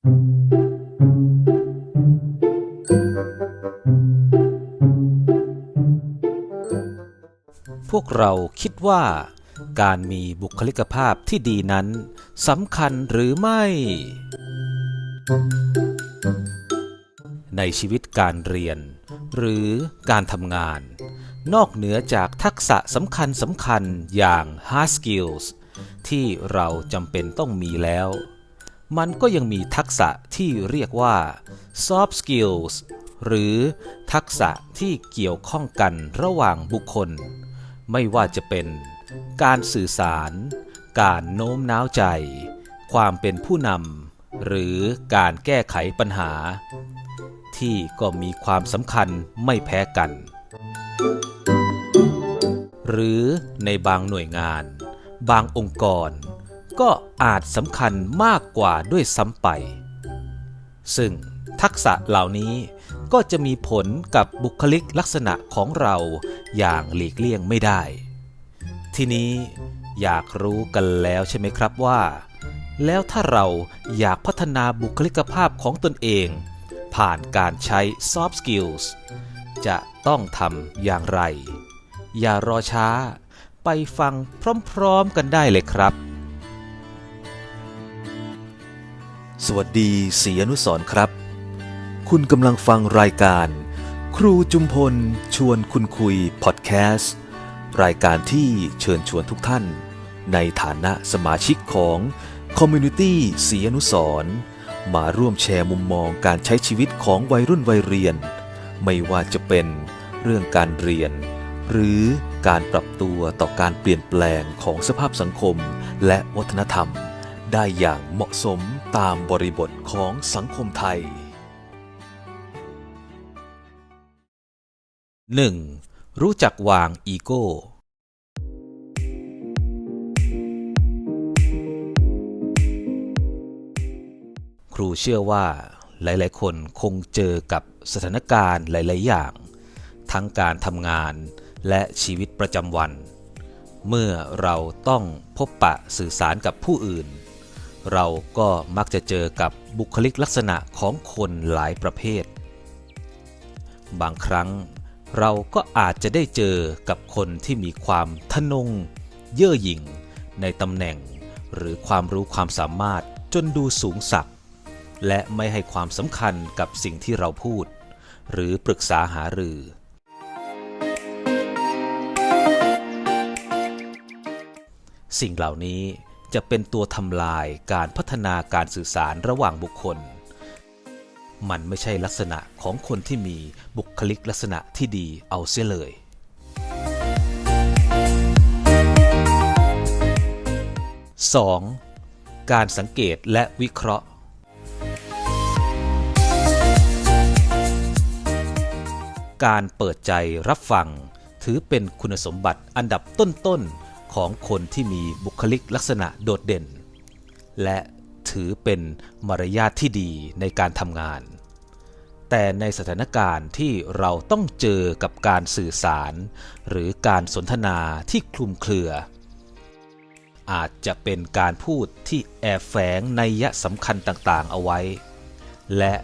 พวกเราคิดว่า การมีบุคลิกภาพที่ดีนั้นสำคัญหรือไม่ ในชีวิตการเรียน หรือการทำงาน นอกเหนือจากทักษะสำคัญสำคัญอย่าง hard skills ที่เราจำเป็นต้องมีแล้ว มันก็ยังมีทักษะที่เรียกว่า soft skills หรือทักษะที่เกี่ยวข้องกันระหว่างบุคคล ไม่ว่าจะเป็น การสื่อสาร การโน้มน้าวใจ ความเป็นผู้นำหรือการแก้ไขปัญหา ที่ก็มีความสำคัญไม่แพ้กัน หรือในบางหน่วยงาน บางองค์กร ก็อาจสำคัญมากกว่าด้วยซ้ำไป ซึ่งทักษะเหล่านี้ก็จะมีผลกับบุคลิกลักษณะของเราอย่างหลีกเลี่ยงไม่ได้ ทีนี้อยากรู้กันแล้วใช่ไหมครับว่า แล้วถ้าเราอยากพัฒนาบุคลิกภาพของตนเอง ผ่านการใช้ soft skills จะต้องทำอย่างไร อย่ารอช้า ไปฟังพร้อมๆกันได้เลยครับ สวัสดีศรีอนุสรครับ คุณกำลังฟังรายการ ครูจุมพล ชวนคุณคุยพอดแคสต์รายการที่เชิญชวนทุกท่าน ในฐานะสมาชิกของ Community ศรีอนุสรมาร่วมแชร์มุมมองการใช้ชีวิตของวัยรุ่นวัยเรียน ไม่ว่าจะเป็นเรื่องการเรียน หรือการปรับตัวต่อการเปลี่ยนแปลงของสภาพสังคมและวัฒนธรรม ได้อย่างเหมาะสมตามบริบทของสังคมไทย 1. รู้จักวางอีโก้ ครูเชื่อว่าหลาย ๆ คนคงเจอกับสถานการณ์หลาย ๆ อย่าง ทั้งการทำงานและชีวิตประจำวัน เมื่อเราต้องพบปะสื่อสารกับผู้อื่น เราก็มักจะเจอกับบุคลิกลักษณะของคนหลายประเภท บางครั้งเราก็อาจจะได้เจอกับคนที่มีความทะนง เย่อหยิ่ง ในตำแหน่ง หรือความรู้ความสามารถจนดูสูงสัก และไม่ให้ความสำคัญกับสิ่งที่เราพูด หรือปรึกษาหารือ สิ่งเหล่านี้ จะเป็นตัวทำลายการพัฒนาการสื่อสารระหว่างบุคคล มันไม่ใช่ลักษณะของคนที่มีบุคลิกลักษณะที่ดีเอาเสียเลย 2. การสังเกตและวิเคราะห์ การเปิดใจรับฟัง ถือเป็นคุณสมบัติอันดับต้นๆ ของคนที่มีบุคลิกลักษณะโดดเด่น และถือเป็นมารยาทที่ดีในการทำงาน แต่ในสถานการณ์ที่เราต้องเจอกับการสื่อสาร หรือการสนทนาที่คลุมเครือ อาจจะเป็นการพูดที่แอบแฝงนัยยะสำคัญต่างๆเอาไว้ และ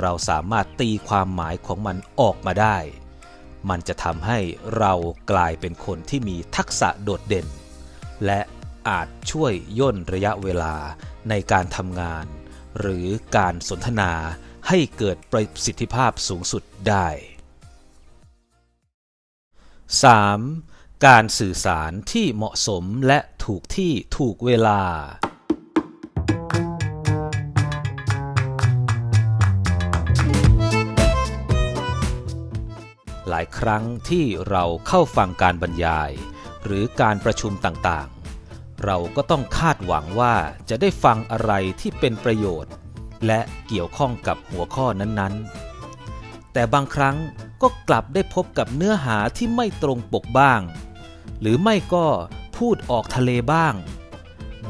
เราสามารถตีความหมายของมันออกมาได้ มันจะทำให้เรากลายเป็นคนที่มีทักษะโดดเด่น และอาจช่วยย่นระยะเวลาในการทำงาน หรือการสนทนาให้เกิดประสิทธิภาพสูงสุดได้ 3. การสื่อสารที่เหมาะสมและถูกที่ถูกเวลา หลายครั้งที่เราเข้าฟังการบรรยาย หรือการประชุมต่างๆ เราก็ต้องคาดหวังว่าจะได้ฟังอะไรที่เป็นประโยชน์ และเกี่ยวข้องกับหัวข้อนั้นๆ แต่บางครั้งก็กลับได้พบกับเนื้อหาที่ไม่ตรงปกบ้าง หรือไม่ก็พูดออกทะเลบ้าง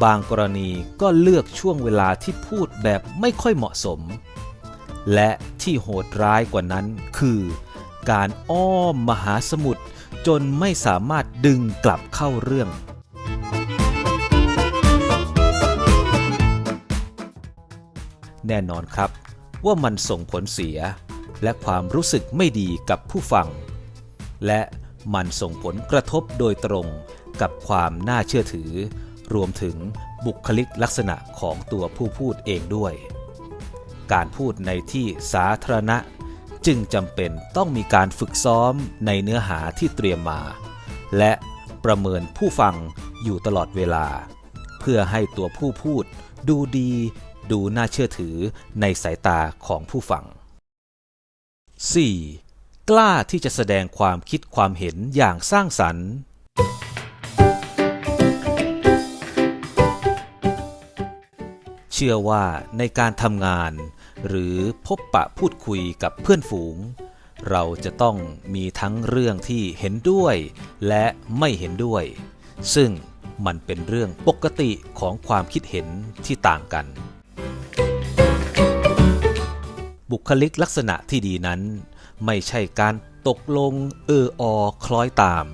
บางกรณีก็เลือกช่วงเวลาที่พูดแบบไม่ค่อยเหมาะสม และที่โหดร้ายกว่านั้นคือ การอ้อมมหาสมุทรจนไม่สามารถดึงกลับเข้าเรื่อง แน่นอนครับ ว่ามันส่งผลเสีย และความรู้สึกไม่ดีกับผู้ฟัง และมันส่งผลกระทบโดยตรงกับความน่าเชื่อถือ รวมถึงบุคลิกลักษณะของตัวผู้พูดเองด้วย การพูดในที่สาธารณะ จึงจำเป็นต้องมีการฝึกซ้อมในเนื้อหาที่เตรียมมา และประเมินผู้ฟังอยู่ตลอดเวลา เพื่อให้ตัวผู้พูดดูดี ดูน่าเชื่อถือในสายตาของผู้ฟัง 4. กล้าที่จะแสดงความคิดความเห็นอย่างสร้างสรรค์เชื่อว่าในการทำงาน หรือพบปะพูดคุยกับเพื่อนฝูง เราจะต้องมีทั้งเรื่องที่เห็นด้วย และไม่เห็นด้วย ซึ่งมันเป็นเรื่องปกติของความคิดเห็นที่ต่างกัน บุคลิกลักษณะที่ดีนั้น ไม่ใช่การตกลงเอออคล้อยตาม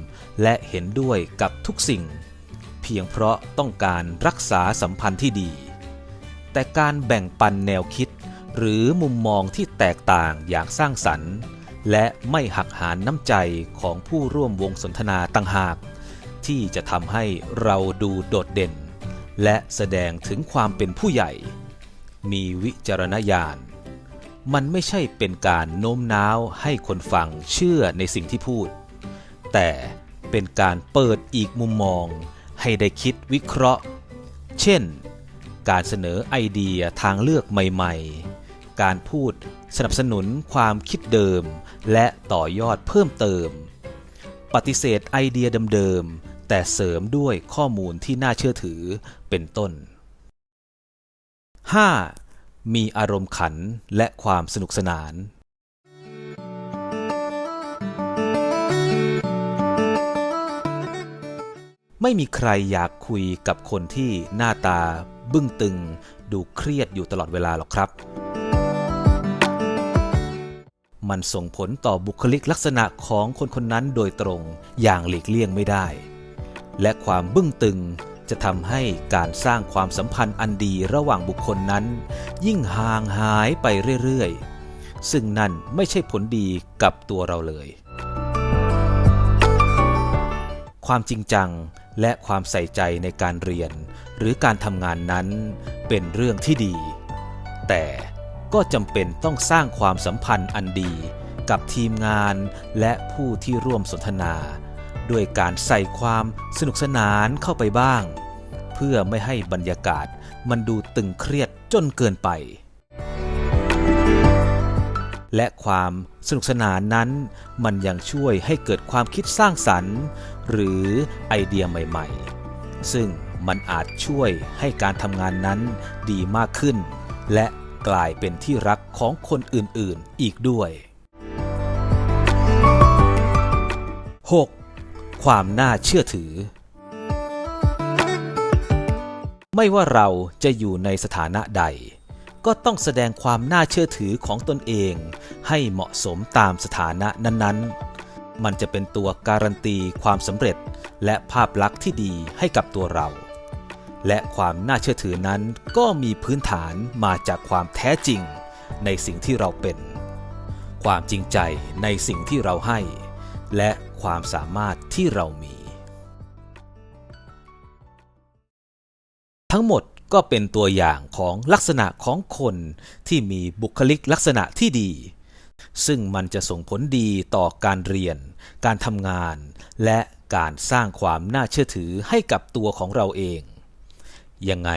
และเห็นด้วยกับทุกสิ่ง เพียงเพราะต้องการรักษาสัมพันธ์ที่ดี แต่การแบ่งปันแนวคิด หรือมุมมองที่แตกต่างอย่างสร้างสรรค์ และไม่หักหานน้ำใจของผู้ร่วมวงสนทนาต่างหาก ที่จะทำให้เราดูโดดเด่น และแสดงถึงความเป็นผู้ใหญ่ มีวิจารณญาณ มันไม่ใช่เป็นการโน้มน้าวให้คนฟังเชื่อในสิ่งที่พูด แต่เป็นการเปิดอีกมุมมอง ให้ได้คิดวิเคราะห์ เช่น การเสนอไอเดียทางเลือกใหม่ ๆ การพูด สนับสนุนความคิดเดิม และต่อยอดเพิ่มเติม ปฏิเสธไอเดียเดิมๆแต่เสริมด้วยข้อมูลที่น่าเชื่อถือเป็นต้น 5. มีอารมณ์ขันและความสนุกสนานไม่มีใครอยากคุยกับคนที่หน้าตา บึ้งตึง ดูเครียดอยู่ตลอดเวลาหรอกครับ มันส่งผลต่อบุคลิกลักษณะของคนคนนั้นโดยตรงอย่างหลีกเลี่ยงไม่ได้ และความบึ้งตึงจะทำให้การสร้างความสัมพันธ์อันดีระหว่างบุคคลนั้น ยิ่งห่างหายไปเรื่อยๆ ซึ่งนั่นไม่ใช่ผลดีกับตัวเราเลย ความจริงจังและความใส่ใจในการเรียน หรือการทำงานนั้นเป็นเรื่องที่ดี แต่ ก็จำเป็นต้องสร้างความสัมพันธ์อันดี กับทีมงานและผู้ที่ร่วมสนทนา ด้วยการใส่ความสนุกสนานเข้าไปบ้าง เพื่อไม่ให้บรรยากาศมันดูตึงเครียดจนเกินไป และความสนุกสนานนั้น มันยังช่วยให้เกิดความคิดสร้างสรรค์ หรือไอเดียใหม่ๆ ซึ่งมันอาจช่วยให้การทำงานนั้นดีมากขึ้น และ กลายเป็นที่รักของคนอื่นๆอีกด้วย 6. ความน่าเชื่อถือ ไม่ว่าเราจะอยู่ในสถานะใด ก็ต้องแสดงความน่าเชื่อถือของตนเอง ให้เหมาะสมตามสถานะนั้นๆ มันจะเป็นตัวการันตีความสำเร็จและภาพลักษณ์ที่ดีให้กับตัวเรา และความน่าเชื่อถือนั้นก็มีพื้นฐานมาจากความแท้จริงในสิ่งที่เราเป็น ความจริงใจในสิ่งที่เราให้ และความสามารถที่เรามี ทั้งหมดก็เป็นตัวอย่างของลักษณะของคนที่มีบุคลิกลักษณะที่ดี ซึ่งมันจะส่งผลดีต่อการเรียน การทำงาน และการสร้างความน่าเชื่อถือให้กับตัวของเราเอง ยังไง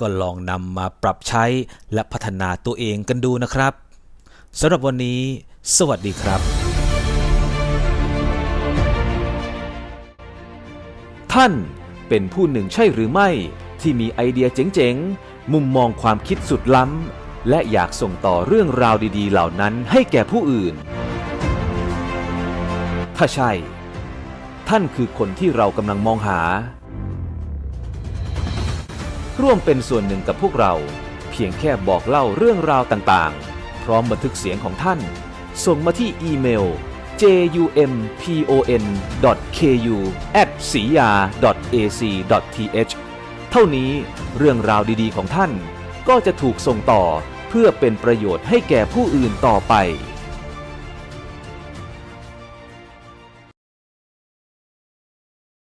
ก็ลองนำมาปรับใช้และพัฒนาตัวเองกันดูนะครับสำหรับวันนี้ สวัสดีครับ ท่านเป็นผู้หนึ่งใช่หรือไม่ ที่มีไอเดียเจ๋งๆ มุมมองความคิดสุดล้ำ และอยากส่งต่อเรื่องราวดีๆ เหล่านั้นให้แก่ผู้อื่น ถ้าใช่ ท่านคือคนที่เรากำลังมองหา ร่วมเป็นส่วนหนึ่งกับพวกเรา เพียงแค่บอกเล่าเรื่องราวต่างๆ พร้อมบันทึกเสียงของท่าน ส่งมาที่อีเมล jumpon.ku at s i y a ac th เท่านี้เรื่องราวดีๆของท่าน ก็จะถูกส่งต่อเพื่อเป็นประโยชน์ให้แก่ผู้อื่นต่อไป